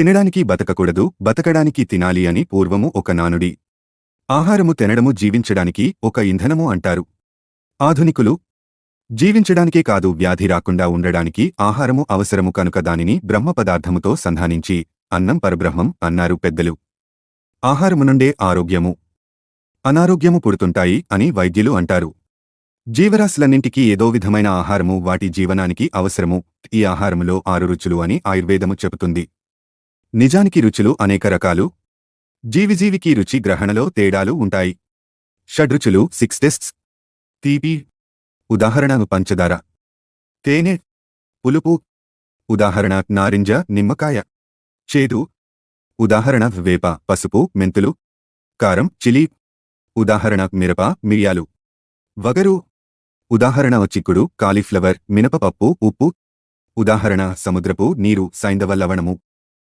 తినడానికి బతకకూడదు బతకడానికి తినాలి అని పూర్వము ఒక నానుడి. ఆహారము తినడము జీవించడానికి ఒక ఇంధనము అంటారు. ఆధునికులు జీవించడానికే కాదు వ్యాధి రాకుండా ఉండడానికి ఆహారము అవసరము కనుక దానిని బ్రహ్మ పదార్థముతో సంధానించి అన్నం పరబ్రహ్మం అన్నారు పెద్దలు. ఆహారము నుండే ఆరోగ్యము అనారోగ్యము పుడుతుంటాయి అని వైద్యులు అంటారు. జీవరాశులన్నింటికీ ఏదో విధమైన ఆహారము వాటి జీవనానికి అవసరము. ఈ ఆహారములో ఆరు రుచులు అని ఆయుర్వేదము చెబుతుంది. నిజానికి రుచులు అనేక రకాలు. జీవిజీవికి రుచి గ్రహణలో తేడాలు ఉంటాయి. షడ్రుచులు సిక్స్ టెస్ట్స్ తీపి. ఉదాహరణ పంచదార. తేనె. పులుపు. ఉదాహరణ నారింజ నిమ్మకాయ. చేదు. ఉదాహరణ వేప పసుపు మెంతులు. కారం చిలి. ఉదాహరణ మిరప మిరియాలు. వగరు. ఉదాహరణ చిక్కుడు కాలీఫ్లవర్ మినపపప్పు ఉప్పు. ఉదాహరణ సముద్రపు నీరు సైంధవ లవణము.